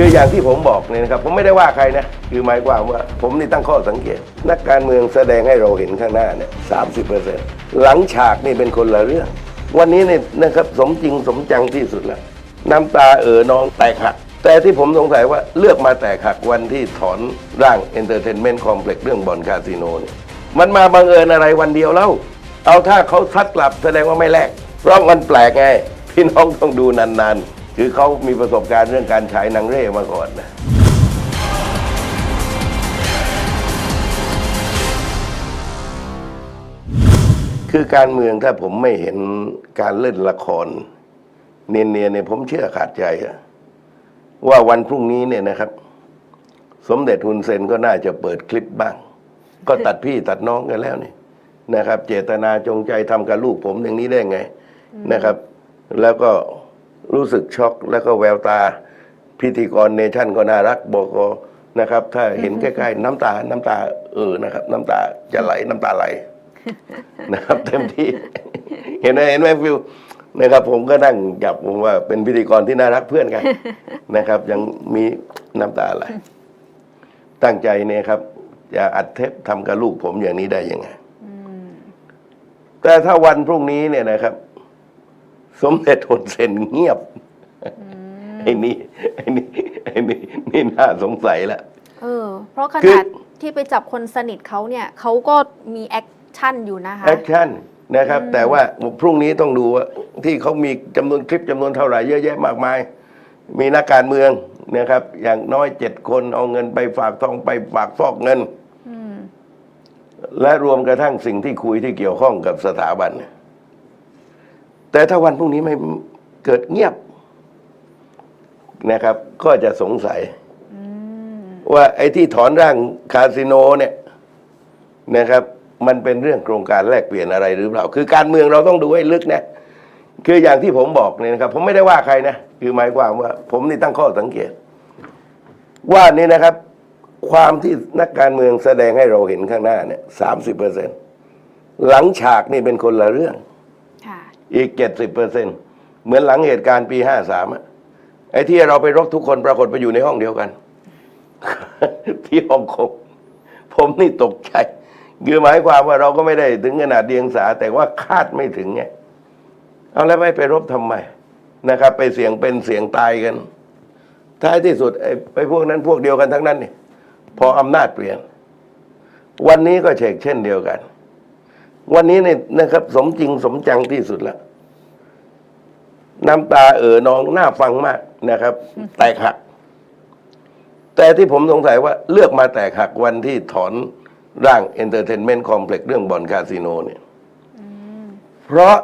คืออย่างที่ผมบอกเนี่ยนะครับผมไม่ได้ว่าใครนะคือหมายความว่า ผมนี่ตั้งข้อสังเกต นักการเมืองแสดงให้เราเห็นข้างหน้าเนี่ยสามสิบเปอร์เซ็นต์หลังฉากนี่เป็นคนละเรื่อง วันนี้เนี่ยนะครับสมจริงสมจังที่สุดแล้วน้ำตาเอ๋อนองแตกหัก แต่ที่ผมสงสัยว่าเลือกมาแตกหักวันที่ถอนร่างเอนเตอร์เทนเมนต์คอมเพล็กซ์เรื่องบอนคาสิโนเนี่ยมันมาบังเอิญอะไรวันเดียวเล่า เอาถ้าเขาซัดกลับแสดงว่าไม่แลกเพราะมันแปลกไงพี่น้องต้องดูนานๆ คือเขามีประสบการณ์เรื่องการฉายหนังเร่มาก่อนนะคือการเมืองถ้าผมไม่เห็นการเล่นละคร เนียนๆเนี่ยผมเชื่อขาดใจอะว่าวันพรุ่งนี้เนี่ยนะครับ สมเด็จฮุนเซนก็น่าจะเปิดคลิปบ้าง ก็ตัดพี่ตัดน้องกันแล้วนี่นะครับ เจตนาจงใจทำกับลูกผมอย่างนี้ได้ไงนะครับ แล้วก็ รู้สึกช็อกแล้วก็แววตาพิธีกรเนชั่นก็น่ารักบอกอนะครับ ถ้าเห็นใกล้ๆ น้ำตา น้ำตาเออนะครับ น้ำตาจะไหลน้ำตาไหลนะครับเต็มที่ เห็นไหมเห็นไหมฟิวนะครับ ผมก็นั่งจับผมว่าเป็นพิธีกรที่น่ารักเพื่อนกันนะครับ ยังมีน้ำตาไหลตั้งใจเนี่ยครับจะอัดเทปทำกับลูกผมอย่างนี้ได้ยังไงแต่ถ้าวันพรุ่งนี้เนี่ยนะครับ สมเด็จฮุนเซนเงียบไอ้นี่ไอ้นี่ไอ้นี่นี่น่าสงสัยแล้วเออ เพราะขคือนาดที่ไปจับคนสนิทเขาเนี่ยเขาก็มีแอคชั่นอยู่นะคะแอคชั่นนะครับ แต่ว่าพรุ่งนี้ต้องดูว่าที่เขามีจำนวนคลิปจำนวนเท่าไหร่เยอะแยะมากมาย มีนักการเมืองนะครับ อย่างน้อยเจ็ดคนเอาเงินไปฝากทองไปฝากฟอกเงินอืมและรวมกระทั่งสิ่งที่คุยที่เกี่ยวข้องกับสถาบัน แต่ถ้าวันพรุ่งนี้ไม่เกิดเงียบนะครับ ก็จะสงสัยอืมว่าไอ้ที่ถอนร่างคาสิโนเนี่ยนะครับ มันเป็นเรื่องโครงการแลกเปลี่ยนอะไรหรือเปล่า คือการเมืองเราต้องดูให้ลึกนะคืออย่างที่ผมบอกเนี่ยนะครับ ผมไม่ได้ว่าใครนะคือหมายความว่า ผมนี่ตั้งข้อสังเกต ว่านี่นะครับ ความที่นักการเมืองแสดงให้เราเห็นข้างหน้าเนี่ยสามสิบเปอร์เซ็นหลังฉากนี่เป็นคนละเรื่องค่ะ อีกเจ็ดสิบเปอร์เซ็นเหมือนหลังเหตุการณ์ปีห้าสามไอ้ที่เราไปรบทุกคนปรากฏไปอยู่ในห้องเดียวกัน ที่ฮ่องกงผมนี่ตกใจคือหมายความว่าเราก็ไม่ได้ถึงขนาดเดียงสา แต่ว่าคาดไม่ถึงไงเอาแล้วไม่ไปรบทำไมนะครับ ไปเสี่ยงเป็นเสี่ยงตายกัน ท้ายที่สุดไอ้ไปพวกนั้นพวกเดียวกันทั้งนั้นนี่พออำนาจเปลี่ยน วันนี้ก็เชกเช่นเดียวกัน วันนี้เนี่ยนะครับ สมจริงสมจังที่สุดแล้วน้ำตาเอ๋อนองน่าฟังมากนะครับ แตกหัก แต่ที่ผมสงสัยว่าเลือกมาแตกหักวันที่ถอนร่างเอนเตอร์เทนเมนต์คอมเพล็กซ์เรื่องบ่อนคาสิโนเนี่ยเพราะ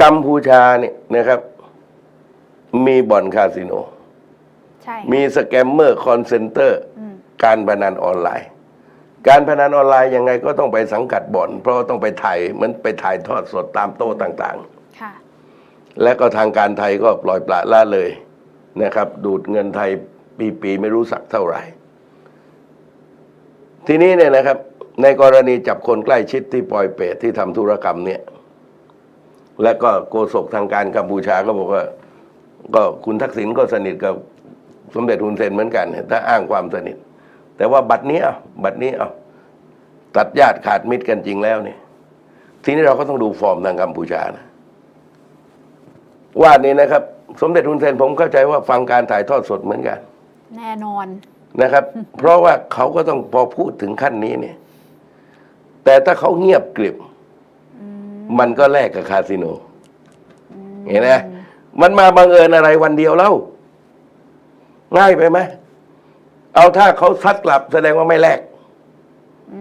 กัมพูชาเนี่ยนะครับ มีบ่อนคาสิโน ใช่ มีสแกมเมอร์คอนเซนเตอร์อืมการพนันออนไลน์ การพนันออนไลน์ยังไงก็ต้องไปสังกัดบ่อน เพราะว่าต้องไปถ่ายเหมือนไปถ่ายทอดสดตามโต๊ะต่างค่ะ ๆ และก็ทางการไทยก็ปล่อยปละละเลยนะครับ ดูดเงินไทยปีๆไม่รู้สักเท่าไหร่ ทีนี้เนี่ยนะครับ ในกรณีจับคนใกล้ชิดที่ปล่อยเปรตที่ทำธุรกรรมเนี่ย และก็โกศกทางการกัมพูชาก็บอกว่า ก็คุณทักษิณก็สนิทกับสมเด็จฮุนเซนเหมือนกันเนี่ยถ้าอ้างความสนิท แต่ว่าบัตรนี้เอาบัตรนี้เอาตัดญาติขาดมิตรกันจริงแล้วเนี่ยทีนี้เราก็ต้องดูฟอร์มทางกัมพูชานะว่านี่นะครับ สมเด็จฮุนเซนผมเข้าใจว่าฟังการถ่ายทอดสดเหมือนกัน แน่นอนนะครับ เพราะว่าเขาก็ต้องพอพูดถึงขั้นนี้เนี่ย แต่ถ้าเขาเงียบกริบอืมมันก็แลกกับคาสิโนเห็นไหมมันมาบังเอิญอะไรวันเดียวเล่า ง่ายไปไหม เอาถ้าเขาซัดกลับแสดงว่าไม่แลกอื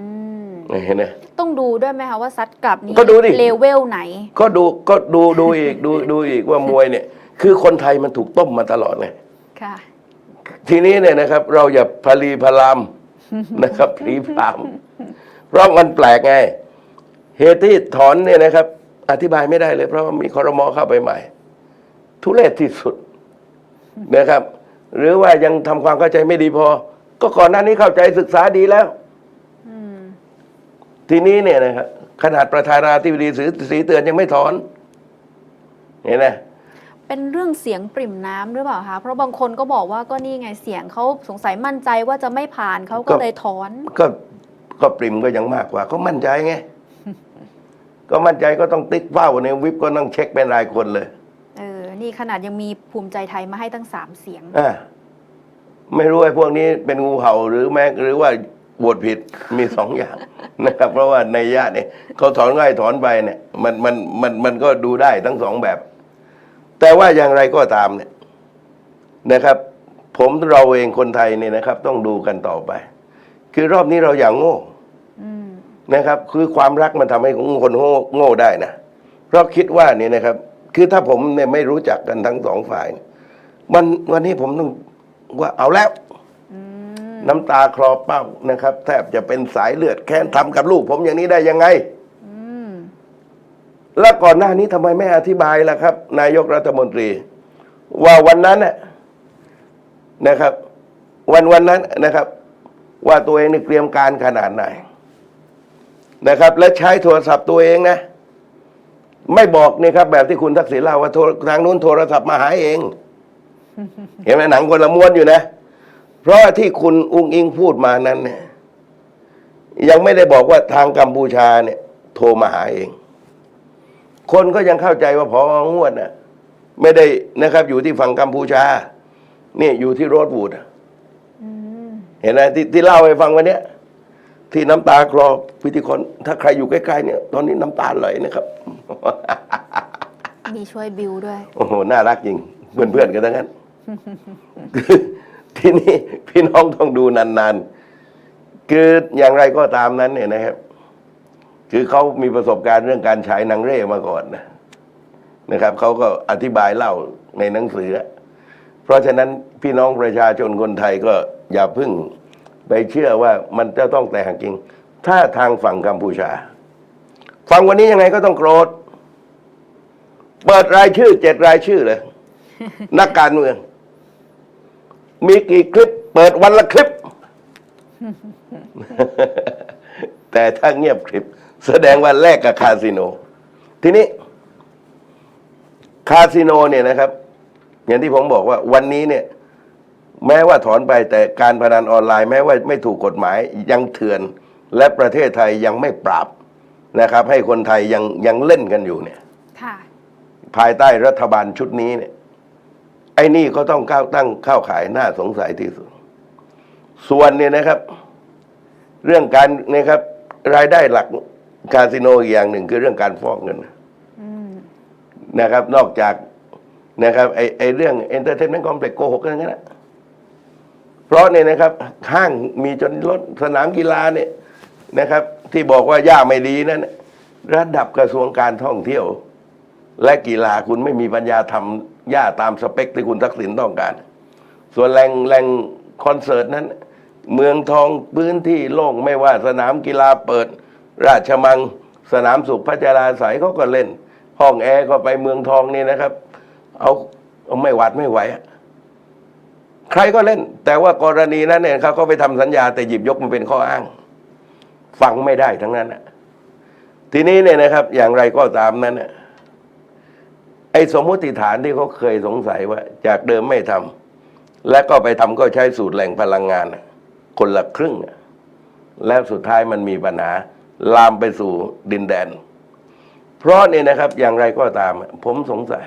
มเห็นไหม ต้องดูด้วยไหมคะว่าซัดกลับนี้ก็ดูดิ เลเวลไหน ก็ดูก็ดูดูอีกดูดูอีกว่ามวยเนี่ย คือคนไทยมันถูกต้มมาตลอดไง ค่ะ ทีนี้เนี่ยนะครับ เราอย่าพลีพลาม นะครับพลีพรามเพราะมันแปลกไง เหตุที่ถอนเนี่ยนะครับ อธิบายไม่ได้เลย เพราะว่ามีคอรมอเข้าไปใหม่ ทุเรศที่สุดนะครับ หรือว่ายังทำความเข้าใจไม่ดีพอ ก็ก่อนหน้านี้เข้าใจศึกษาดีแล้วอืมทีนี้เนี่ยนะครับขนาดประธานาธิบดีสีสีเตือนยังไม่ถอน เห็นไหมไปเป็นเรื่องเสียงปริ่มน้ำหรือเปล่าคะเพราะบางคนก็บอกว่าก็นี่ไงเสียงเขาสงสัยมั่นใจว่าจะไม่ผ่านเขาก็ก็เลยถอนก็ก็ปริมก็ยังมากกว่าเขามั่นใจไงก็มั่นใจก็ต้องติ๊กเป้าในวิปก็ต้องเช็คเป็นรายคนเลยเออ นี่ขนาดยังมีภูมิใจไทยมาให้ตั้งสามเสียง อ่าไม่รู้ไอ้พวกนี้เป็นงูเห่าหรือแม้หรือว่าโหวตผิดมีสองอย่าง นะครับ เพราะว่าในญาติเนี่ยเขาถอนง่ายถอนไปเนี่ย มันมันมันมันก็ดูได้ทั้งสองแบบ แต่ว่าอย่างไรก็ตามเนี่ยนะครับ ผมเราเองคนไทยเนี่ยนะครับ ต้องดูกันต่อไป คือรอบนี้เราอย่างโง่อืม นะครับ คือความรักมันทำให้คนโง่โง่ได้นะเพราะคิดว่าเนี่ยนะครับ คือถ้าผมเนี่ยไม่รู้จักกันทั้งสองฝ่ายเนี่ยมันวันนี้ผมต้องว่าเอาแล้วอืมน้ำตาคลอเป้านะครับ แทบจะเป็นสายเลือดแค้นทำกับลูก ผมอย่างนี้ได้ยังไงอืมแล้วก่อนหน้านี้ทำไมไม่อธิบายล่ะครับ นายกรัฐมนตรี ว่าวันนั้นน่ะนะครับ วันวันนั้นนะครับ ว่าตัวเองเนี่ยเตรียมการขนาดไหนนะครับ และใช้โทรศัพท์ตัวเองนะ ไม่บอกนี่ครับ แบบที่คุณทักษิณเล่าว่าโทรทางนู้นโทรศัพท์มาหาเอง เห็นไหมหนังคนละม้วนอยู่นะ เพราะที่คุณอุงอิงพูดมานั้นเนี่ยยังไม่ได้บอกว่าทางกัมพูชาเนี่ย โทรมาหาเอง คนก็ยังเข้าใจว่าพองวดน่ะไม่ได้นะครับ อยู่ที่ฝั่งกัมพูชา นี่อยู่ที่โรดวูดอะอืมเห็นไหมที่ที่เล่าให้ฟังวันเนี้ย ที่น้ำตาคลอพิธีกรถ้าใครอยู่ใกล้ๆเนี่ย ตอนนี้น้ำตาไหลนะครับ มีช่วยบิวด้วย โอ้โห น่ารักจริง เพื่อนๆกันทั้งนั้น ทีนี้พี่น้องต้องดูนานๆ คืออย่างไรก็ตามนั้นเนี่ยนะครับ คือเขามีประสบการณ์เรื่องการฉายหนังเร่มาก่อนนะนะครับเขาก็อธิบายเล่าในหนังสือ เพราะฉะนั้นพี่น้องประชาชนคนไทยก็อย่าเพึ่ง ไปเชื่อว่ามันจะต้องแต่งจริง ถ้าทางฝั่งกัมพูชา ฟังวันนี้ยังไงก็ต้องโกรธ เปิดรายชื่อเจ็ดรายชื่อเลย นักการเมือง มีกี่คลิป เปิดวันละคลิป แต่ถ้าเงียบคลิป แสดงว่าแลกกับคาสิโน ทีนี้ คาสิโนเนี่ยนะครับ อย่างที่ผมบอกว่าวันนี้เนี่ย แม้ว่าถอนไปแต่การพนันออนไลน์แม้ว่าไม่ถูกกฎหมายยังเถื่อน และประเทศไทยยังไม่ปราบนะครับ ให้คนไทยยังยังเล่นกันอยู่เนี่ยค่ะภายใต้รัฐบาลชุดนี้เนี่ย ไอ้นี่ก็ต้องเข้าตั้งเข้าขายน่าสงสัยที่สุด ส่วนเนี่ยนะครับ เรื่องการนะครับ รายได้หลักคาสิโนอีกอย่างหนึ่งคือเรื่องการฟอกเงินอืมนะครับ นอกจากนะครับไอ้ไอ้เรื่องเอนเตอร์เทนเมนต์คอมเพล็กโกหกกันนั้นนะ เพราะเนี่ยนะครับห้างมีจนลดสนามกีฬาเนี่ยนะครับ ที่บอกว่าย่าไม่ดีนั้นระดับกระทรวงการท่องเที่ยว และกีฬาคุณไม่มีปัญญาทำย่าตามสเปคที่คุณทักษิณต้องการ ส่วนแหล่งแหล่งคอนเสิร์ตนั้น เมืองทองพื้นที่โล่งไม่ว่าสนามกีฬาเปิด ราชมังสนามสุขพัชราสายเขาก็เล่น ห้องแอร์ก็ไปเมืองทองนี่นะครับ เอาเอาไม่หวัดไม่ไหวอะ ใครก็เล่น แต่ว่ากรณีนั้นเนี่ยเขาก็ไปทำสัญญาแต่หยิบยกมันเป็นข้ออ้าง ฟังไม่ได้ทั้งนั้นอะทีนี้เนี่ยนะครับ อย่างไรก็ตามนั้นน่ะไอ้สมมติฐานที่เขาเคยสงสัยว่า จากเดิมไม่ทำและก็ไปทำก็ใช้สูตรแหล่งพลังงาน คนละครึ่ง แล้วสุดท้ายมันมีปัญหา ลามไปสู่ดินแดน เพราะเนี่ยนะครับ อย่างไรก็ตาม ผมสงสัย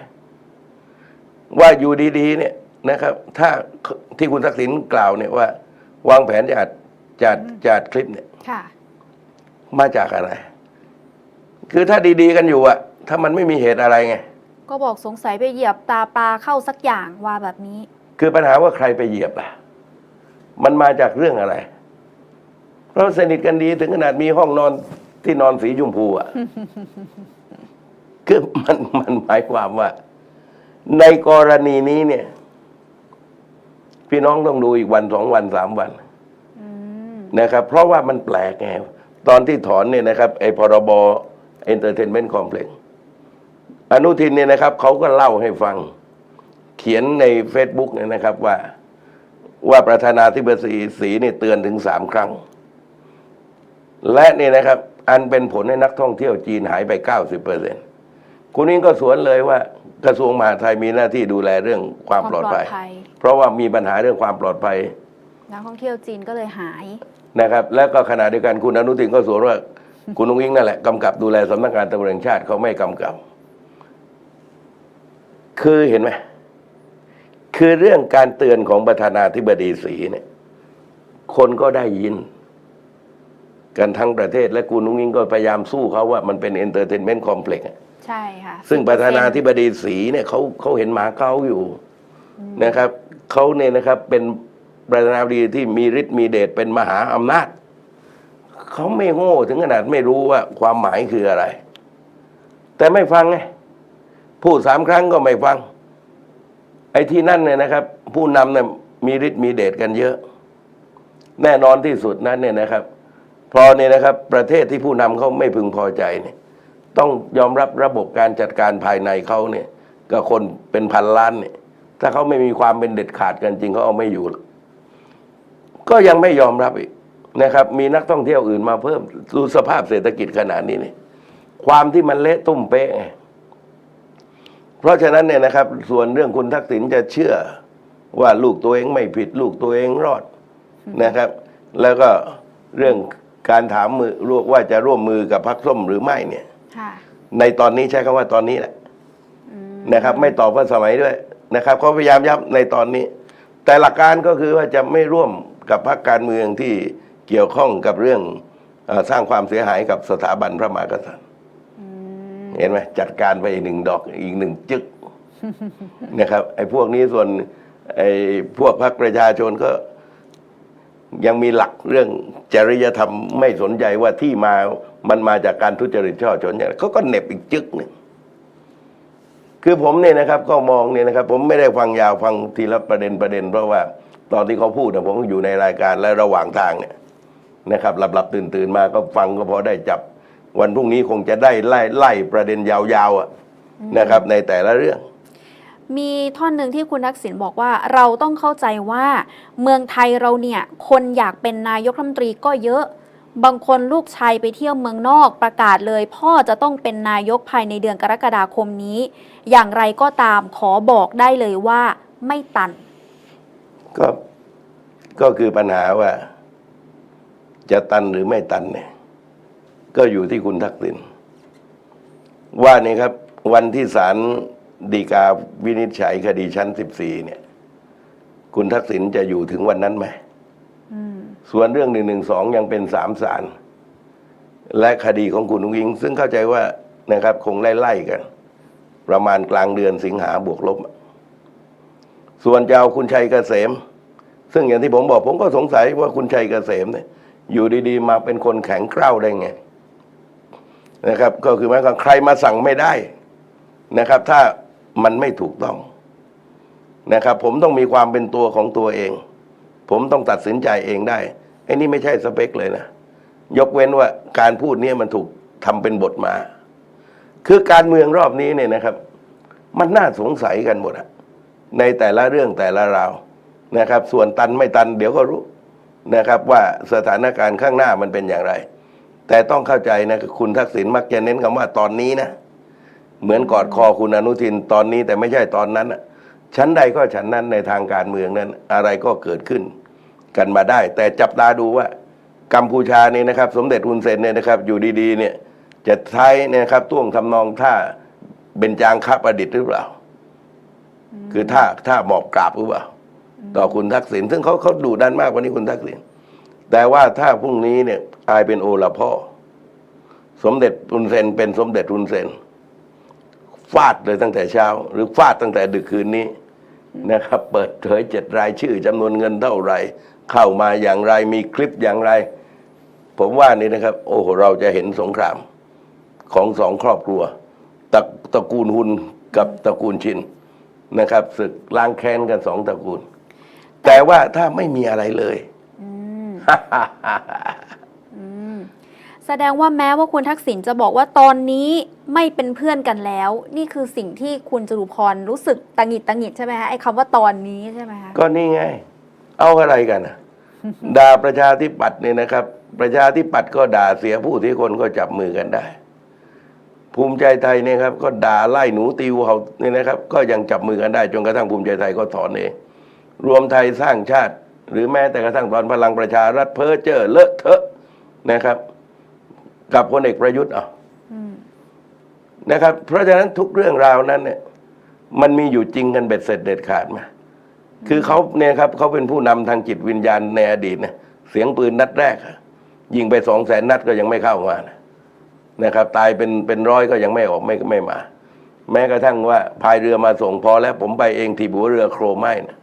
ว่าอยู่ดีๆเนี่ย นะครับ ถ้าที่คุณทักษิณกล่าวเนี่ยว่า วางแผนจะอัดจัดจัดคลิปเนี่ยค่ะ มาจากอะไร คือถ้าดีๆกันอยู่อะถ้ามันไม่มีเหตุอะไรไง ก็บอกสงสัยไปเหยียบตาปลาเข้าสักอย่างว่าแบบนี้ คือปัญหาว่าใครไปเหยียบล่ะ มันมาจากเรื่องอะไรเพราะสนิทกันดีถึงขนาดมีห้องนอนที่นอนสีชมพูอะคือมันมันหมายความว่า ในกรณีนี้เนี่ย พี่น้องต้องดูอีกวันสองวันสามวันอืมนะครับ เพราะว่ามันแปลกไงตอนที่ถอนเนี่ยนะครับไอ้พรบเอนเตอร์เทนเมนต์คอมเพล็กซ์อนุทินเนี่ยนะครับเขาก็เล่าให้ฟัง เขียนใน Facebook เนี่ยนะครับว่าว่าประธานาธิบดีสีเนี่ยเตือนถึงสามครั้ง และนี่นะครับ อันเป็นผลให้นักท่องเที่ยวจีนหายไป 90เปอร์เซ็น คุณนิ้งก็สวนเลยว่ากระทรวงมหาดไทยมีหน้าที่ดูแลเรื่องความปลอดภัย เพราะว่ามีปัญหาเรื่องความปลอดภัย นักท่องเที่ยวจีนก็เลยหายนะครับ แล้วก็ขณะเดียวกันคุณอนุทินก็สวนว่า คุณนุ้งอิงนั่นแหละกำกับดูแลสำนักงานตำรวจแห่งชาติเขาไม่กำกับ คือเห็นไหมคือเรื่องการเตือนของประธานาธิบดีสีเนี่ย คนก็ได้ยิน กันทั้งประเทศและคุณนุ้งอิงก็พยายามสู้เขาว่ามันเป็นเอนเตอร์เทนเมนต์คอมเพล็กซ์ ใช่ค่ะ ซึ่งประธานาธิบดีสีเนี่ยเขาเขาเห็นหมาเก้าอยู่นะครับเขาเนี่ยนะครับเป็นประธานาธิบดีที่มีฤทธิ์มีเดชเป็นมหาอำนาจเขาไม่โง่ถึงขนาดไม่รู้ว่าความหมายคืออะไร แต่ไม่ฟังไงพูดสามครั้งก็ไม่ฟัง ไอ้ที่นั่นเนี่ยนะครับ ผู้นำเนี่ยมีฤทธิ์มีเดชกันเยอะ แน่นอนที่สุดนั้นเนี่ยนะครับพอเนี่ยนะครับ ประเทศที่ผู้นำเขาไม่พึงพอใจเนี่ย ต้องยอมรับระบบการจัดการภายในเขาเนี่ยกับคนเป็นพันล้านเนี่ย ถ้าเขาไม่มีความเป็นเด็ดขาดกันจริงเขาเอาไม่อยู่ ก็ยังไม่ยอมรับอีกนะครับ มีนักท่องเที่ยวอื่นมาเพิ่มดูสภาพเศรษฐกิจขนาดนี้เนี่ยความที่มันเละตุ้มเป๊ะไงเพราะฉะนั้นเนี่ยนะครับ ส่วนเรื่องคุณทักษิณจะเชื่อว่าลูกตัวเองไม่ผิด ลูกตัวเองรอดนะครับ แล้วก็เรื่องการถามมือว่าจะร่วมมือกับพรรคส้มหรือไม่เนี่ย ในตอนนี้ใช้คำว่าตอนนี้แหละอืมนะครับ ไม่ตอบว่าสมัยด้วยนะครับเขาพยายามย้ำในตอนนี้ แต่หลักการก็คือว่าจะไม่ร่วมกับพรรคการเมืองที่เกี่ยวข้องกับเรื่องเออสร้างความเสียหายกับสถาบันพระมหากษัตริย์อืมเห็นไหมจัดการไปอีกหนึ่งดอกอีกหนึ่งจึกนะครับไอ้พวกนี้ส่วนไอ้พวกพรรคประชาชนก็ ยังมีหลักเรื่องจริยธรรมไม่สนใจว่าที่มามันมาจากการทุจริตช่อชนอย่างไรเขาก็เน็บอีกจึกหนึ่งคือผมเนี่ยนะครับก็มองเนี่ยนะครับ ผมไม่ได้ฟังยาวฟังทีละประเด็นประเด็น เพราะว่าตอนที่เขาพูดนะผมอยู่ในรายการและระหว่างทางเนี่ยนะครับ หลับหลับตื่นตื่นมาก็ฟังก็พอได้จับ วันพรุ่งนี้คงจะได้ไล่ไล่ประเด็นยาวๆนะครับ ในแต่ละเรื่อง มีท่อนหนึ่งที่คุณทักษิณบอกว่าเราต้องเข้าใจว่าเมืองไทยเราเนี่ย คนอยากเป็นนายกรัฐมนตรีก็เยอะ บางคนลูกชายไปเที่ยวเมืองนอกประกาศเลย พ่อจะต้องเป็นนายกภายในเดือนกรกฎาคมนี้ อย่างไรก็ตามขอบอกได้เลยว่าไม่ตัน ก็ก็คือปัญหาว่า จะตันหรือไม่ตันเนี่ย ก็อยู่ที่คุณทักษิณว่านี่ครับ วันที่ศาล ฎีกาวินิจฉัยคดีชั้นสิบสี่เนี่ย คุณทักษิณจะอยู่ถึงวันนั้นไหมอืมส่วนเรื่องหนึ่งหนึ่งสองยังเป็นสามศาลและคดีของคุณนุ้งอิง ซึ่งเข้าใจว่านะครับ คงไล่ๆกัน ประมาณกลางเดือนสิงหาบวกลบ ส่วนจะเอาคุณชัยเกษม ซึ่งอย่างที่ผมบอกผมก็สงสัยว่าคุณชัยเกษมเนี่ย อยู่ดีๆ มาเป็นคนแข็งกร้าวได้ไงนะครับ ก็คือหมายความใครมาสั่งไม่ได้นะครับ ถ้า มันไม่ถูกต้องนะครับ ผมต้องมีความเป็นตัวของตัวเอง ผมต้องตัดสินใจเองได้ไอ้นี่ไม่ใช่สเปคเลยนะ ยกเว้นว่าการพูดเนี้มันถูกทำเป็นบทมา คือการเมืองรอบนี้เนี่ยนะครับ มันน่าสงสัยกันหมดอะในแต่ละเรื่องแต่ละราวนะครับ ส่วนตันไม่ตัน เดี๋ยวก็รู้นะครับ ว่าสถานการณ์ข้างหน้ามันเป็นอย่างไร แต่ต้องเข้าใจนะคุณทักษิณมักจะเน้นคำว่าตอนนี้นะ เหมือนกอดคอคุณอนุทินตอนนี้แต่ไม่ใช่ตอนนั้นอะชั้นใดก็ชั้นนั้นในทางการเมืองนั้น อะไรก็เกิดขึ้นกันมาได้ แต่จับตาดูว่ากัมพูชานี่นะครับ สมเด็จฮุนเซนเนี่ยนะครับ อยู่ดีๆเนี่ยจะใช้เนี่ยนะครับท่วงทำนองท่าเบญจางคประดิษฐ์หรือเปล่า คือท่าท่าหมอบกราบหรือเปล่า ต่อคุณทักษิณซึ่งเขาเขาดูดันมากกว่านี้คุณทักษิณแต่ว่าถ้าพรุ่งนี้เนี่ยกลายเป็นโอละพ่อ สมเด็จฮุนเซนเป็นสมเด็จฮุนเซน ฟาดเลยตั้งแต่เช้า หรือฟาดตั้งแต่ดึกคืนนี้นะครับ เปิดเผยเจ็ดรายชื่อจำนวนเงินเท่าไหร่ เข้ามาอย่างไรมีคลิปอย่างไร ผมว่านี่นะครับ โอ้โหเราจะเห็นสงครามของสองครอบครัวตระตระกูลหุนกับตระกูลชินนะครับศึกล้างแค้นกันสองตระกูล แต่ว่าถ้าไม่มีอะไรเลย อืมอืม แสดงว่าแม้ว่าคุณทักษิณจะบอกว่าตอนนี้ไม่เป็นเพื่อนกันแล้ว นี่คือสิ่งที่คุณจรุพรรู้สึกตังหงิดตังหงิดใช่ไหมคะไอ้คำว่าตอนนี้ใช่ไหมคะก็นี่ไง เอาอะไรกันนะด่าประชาธิปัตย์เนี่ยนะครับ ประชาธิปัตย์ก็ด่าเสียผู้ที่คนก็จับมือกันได้ ภูมิใจไทยเนี่ยครับ ก็ด่าไล่หนูติวเขาเนี่ยนะครับ ก็ยังจับมือกันได้จนกระทั่งภูมิใจไทยก็ถอนเองรวมไทยสร้างชาติ หรือแม้แต่กระทั่งตอนพลังประชารัฐเพ้อเจ้อเลอะเทอะนะครับ กับพลเอกประยุทธ์อะอืมนะครับ เพราะฉะนั้นทุกเรื่องราวนั้นเนี่ย มันมีอยู่จริงกันเบ็ดเสร็จเด็ดขาดไหมคือเขาเนี่ยครับเขาเป็นผู้นำทางจิตวิญญาณในอดีตเนี่ยเสียงปืนนัดแรกอะยิงไปสองแสนนัดก็ยังไม่เข้ามานะนะครับ ตายเป็นเป็นร้อยก็ยังไม่ออกไม่ไม่มา แม้กระทั่งว่าพายเรือมาส่งพอแล้วผมไปเองที่หัวเรือโครไม้นะ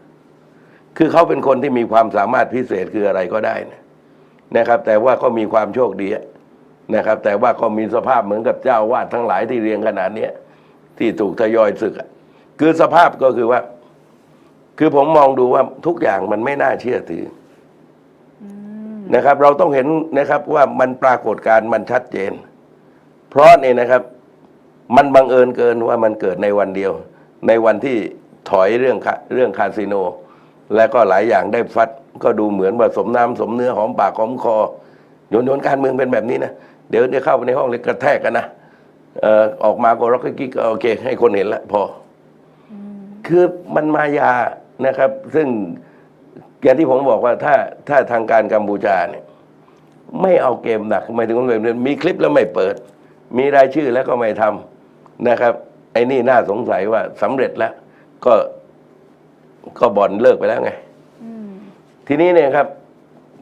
คือเขาเป็นคนที่มีความสามารถพิเศษคืออะไรก็ได้นะนะครับ แต่ว่าก็มีความโชคดีอะ นะครับ แต่ว่าก็มีสภาพเหมือนกับเจ้าวาดทั้งหลายที่เรียงขนาดนี้ที่ถูกทยอยศึก คือสภาพก็คือว่า คือผมมองดูว่าทุกอย่างมันไม่น่าเชื่อถือนะครับ เราต้องเห็นนะครับว่ามันปรากฏการมันชัดเจน เพราะเนี่ยนะครับ มันบังเอิญเกินว่ามันเกิดในวันเดียว ในวันที่ถอยเรื่องเรื่องคาสิโน และก็หลายอย่างได้ฟัด ก็ดูเหมือนว่าสมน้ำสมเนื้อหอมปากหอมคอโยนโยนการเมืองเป็นแบบนี้นะ เดี๋ยวเดี๋ยวเข้าไปในห้องเลยกระแทกกันนะเอ่อออกมาก็ร็อกกิ๊กก็โอเค ให้คนเห็นแล้วพออืมคือมันมายานะครับ ซึ่งอย่างที่ผมบอกว่าถ้าถ้าทางการกัมพูชาเนี่ยไม่เอาเกมหนักหมายถึงว่ามีคลิปแล้วไม่เปิด มีรายชื่อแล้วก็ไม่ทำนะครับ ไอ้นี่น่าสงสัยว่าสำเร็จแล้ว ก็ก็บ่อนเลิกไปแล้วไงอืมทีนี้เนี่ยครับ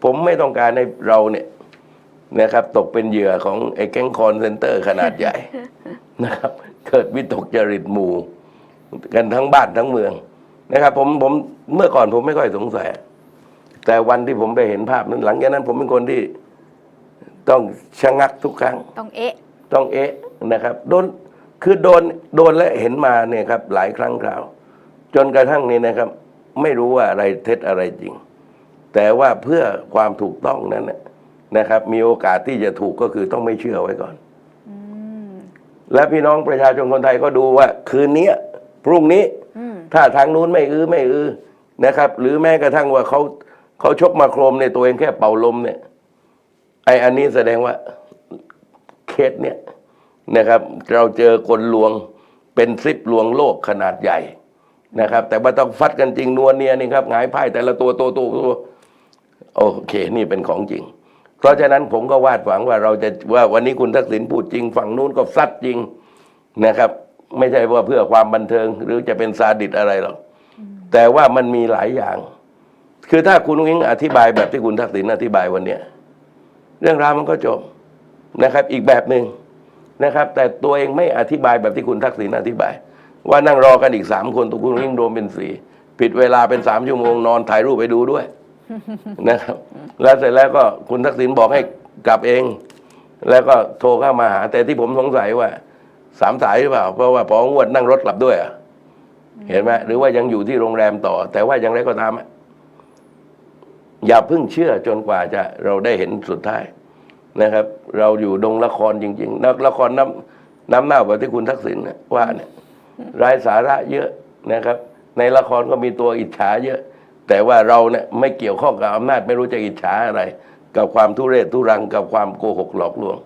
ผมไม่ต้องการให้เราเนี่ย นะครับ ตกเป็นเหยื่อของไอ้แก๊งคอนเซนเตอร์ขนาดใหญ่นะครับ เกิดวิตกจริตหมู่ กันทั้งบ้านทั้งเมืองนะครับผมผมเมื่อก่อนผมไม่ค่อยสงสัย แต่วันที่ผมไปเห็นภาพนั้นหลังจากนั้นผมเป็นคนที่ต้องชะงักทุกครั้ง ต้องเอ๊ะ ต้องเอ๊ะนะครับโดนคือโดนโดนและเห็นมาเนี่ยครับ หลายครั้งคราว จนกระทั่งนี้นะครับ ไม่รู้ว่าอะไรเท็จอะไรจริง แต่ว่าเพื่อความถูกต้องนั้นน่ะ นะครับ มีโอกาสที่จะถูกก็คือต้องไม่เชื่อไว้ก่อนอืมและพี่น้องประชาชนคนไทยก็ดูว่า คืนนี้พรุ่งนี้อืมถ้าทางนู้นไม่อื้อไม่อื้อนะครับ หรือแม้กระทั่งว่าเขาเขาชกมาโครมในตัวเองแค่เป่าลมเนี่ย ไออันนี้แสดงว่าเคสเนี่ยนะครับ เราเจอคนลวงเป็นทริปลวงโลกขนาดใหญ่นะครับ แต่ว่าต้องฟัดกันจริงนวลเนียนี่ครับหงายไพ่แต่ละตัวตัวตัวตัวโอเค นี่เป็นของจริง เพราะฉะนั้นผมก็วาดหวังว่าเราจะว่าวันนี้คุณทักษิณพูดจริง ฝั่งนู้นก็ซัดจริงนะครับ ไม่ใช่ว่าเพื่อความบันเทิงหรือจะเป็นซาดิสอะไรหรอกแต่ว่ามันมีหลายอย่าง คือถ้าคุณวิงอธิบายแบบที่คุณทักษิณอธิบายวันเนี้ยเรื่องราวมันก็จบนะครับ อีกแบบหนึ่งนะครับ แต่ตัวเองไม่อธิบายแบบที่คุณทักษิณอธิบาย ว่านั่งรอกันอีกสามคนตัวคุณวิงรวมเป็นสี่ผิดเวลาเป็นสามชั่วโมงนอนถ่ายรูปไปดูด้วย นะครับ แล้วเสร็จแล้วก็คุณทักษิณบอกให้กลับเอง แล้วก็โทรเข้ามาหา แต่ที่ผมสงสัยว่าสามสายหรือเปล่า เพราะว่าพองวดนั่งรถกลับด้วยอะเห็นไหมหรือว่ายังอยู่ที่โรงแรมต่อ แต่ว่าอย่างไรก็ตามอย่าเพิ่งเชื่อจนกว่าจะเราได้เห็นสุดท้ายนะครับ เราอยู่ดงละครจริงๆนักละครน้ำน้ำเน่าแบบที่คุณทักษิณน่ะว่าเนี่ยรายสาระเยอะนะครับ ในละครก็มีตัวอิจฉาเยอะ แต่ว่าเราเนี่ยไม่เกี่ยวข้องกับอำนาจไม่รู้จะอิจฉาอะไร กับความทุเรศทุรังกับความโกหกหลอกลวง